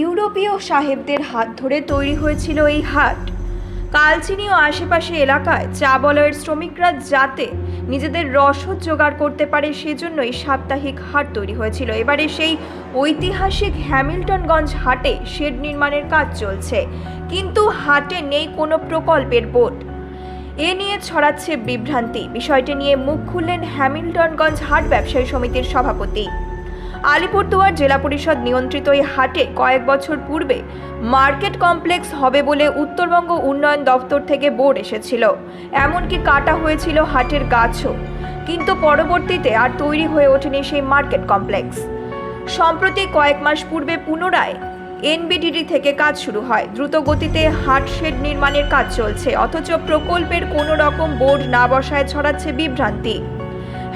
ইউরোপীয় সাহেবদের হাত ধরে তৈরি হয়েছিল এই হাট। কালচিনি ও আশেপাশে এলাকায় চা বলয়ের শ্রমিকরা যাতে নিজেদের রসদ জোগাড় করতে পারে, সেজন্যই সাপ্তাহিক হাট তৈরি হয়েছিল। এবারে সেই ঐতিহাসিক হ্যামিল্টনগঞ্জ হাটে শেড নির্মাণের কাজ চলছে। কিন্তু হাটে নেই কোনো প্রকল্পের বোর্ড। এ নিয়ে ছড়াচ্ছে বিভ্রান্তি। বিষয়টি নিয়ে মুখ খুললেন হ্যামিল্টনগঞ্জ হাট ব্যবসায়ী সমিতির সভাপতি। আলিপুরদুয়ার জেলা পরিষদ নিয়ন্ত্রিত এই হাটে কয়েক বছর পূর্বে মার্কেট কমপ্লেক্স হবে বলে উত্তরবঙ্গ উন্নয়ন দপ্তর থেকে বোর্ড এসেছিল। এমনকি কাটা হয়েছিল হাটের গাছও। কিন্তু পরবর্তীতে আর তৈরি হয়ে ওঠেনি সেই মার্কেট কমপ্লেক্স। সম্প্রতি কয়েক মাস পূর্বে পুনরায় এনবিডিডি থেকে কাজ শুরু হয়। দ্রুত গতিতে হাট শেড নির্মাণের কাজ চলছে। অথচ প্রকল্পের কোনো রকম বোর্ড না বসায় ছড়াচ্ছে বিভ্রান্তি।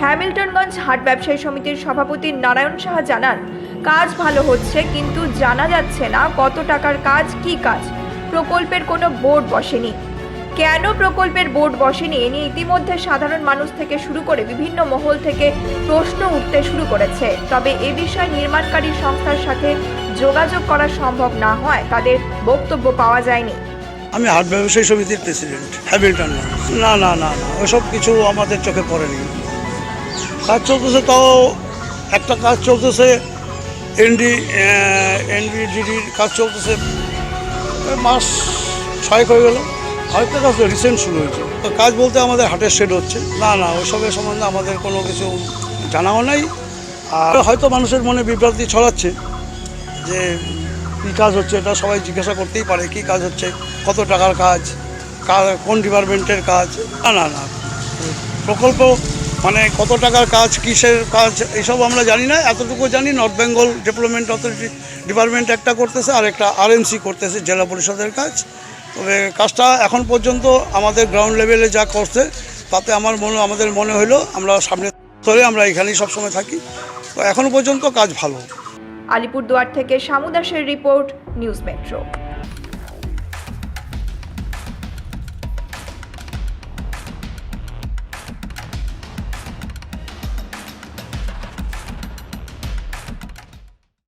হ্যামিল্টনগঞ্জ হাট ব্যবসায়ী সমিতির সভাপতি নারায়ণ সাহা জানান, কাজ ভালো হচ্ছে, কিন্তু জানা যাচ্ছে না কত টাকার কাজ, কি কাজ। প্রকল্পের কোনো বোর্ড বসেনি। কেন প্রকল্পের বোর্ড বসেনি এ নিয়ে ইতিমধ্যে সাধারণ মানুষ থেকে শুরু করে বিভিন্ন মহল থেকে প্রশ্ন উঠতে শুরু করেছে। তবে এ বিষয়ে নির্মাণকারী সংস্থার সাথে যোগাযোগ করা সম্ভব না হয় তাদের বক্তব্য পাওয়া যায়নি। আমি হাট ব্যবসায়ী সমিতির প্রেসিডেন্ট হ্যামিল্টন না না না না, ওসব কিছু আমাদের চোখে পড়েনি। কাজ চলতেছে তাও, একটা কাজ চলতেছে এনডি এনবিডিডির কাজ চলতেছে। মাস ছয়েক হয়ে গেল। আরেকটা কাজ রিসেন্ট শুরু হয়েছে। তো কাজ বলতে আমাদের হাটের শেড হচ্ছে। না না ওইসবের সম্বন্ধে আমাদের কোনো কিছু জানাও নাই। আর হয়তো মানুষের মনে বিভ্রান্তি ছড়াচ্ছে যে কী কাজ হচ্ছে, এটা সবাই জিজ্ঞাসা করতেই পারে কী কাজ হচ্ছে, কত টাকার কাজ কোন ডিপার্টমেন্টের কাজ। না না না। প্রকল্প মানে কত টাকার কাজ, কিসের কাজ এইসব আমরা জানি না। এতটুকু জানি North Bengal Development Authority department একটা করতেছে, আর একটা আরএমসি করতেছে, জেলা পরিষদের কাজ। তবে কাজটা এখন পর্যন্ত আমাদের গ্রাউন্ড লেভেলে যা করছে, তাতে আমার মনে, আমাদের মনে হলো আমরা সামনে স্তরে আমরা এখানেই সবসময় থাকি। তো এখনও পর্যন্ত কাজ ভালো। আলিপুরদুয়ার থেকে শামু দাসের রিপোর্ট, নিউজ মেট্রো।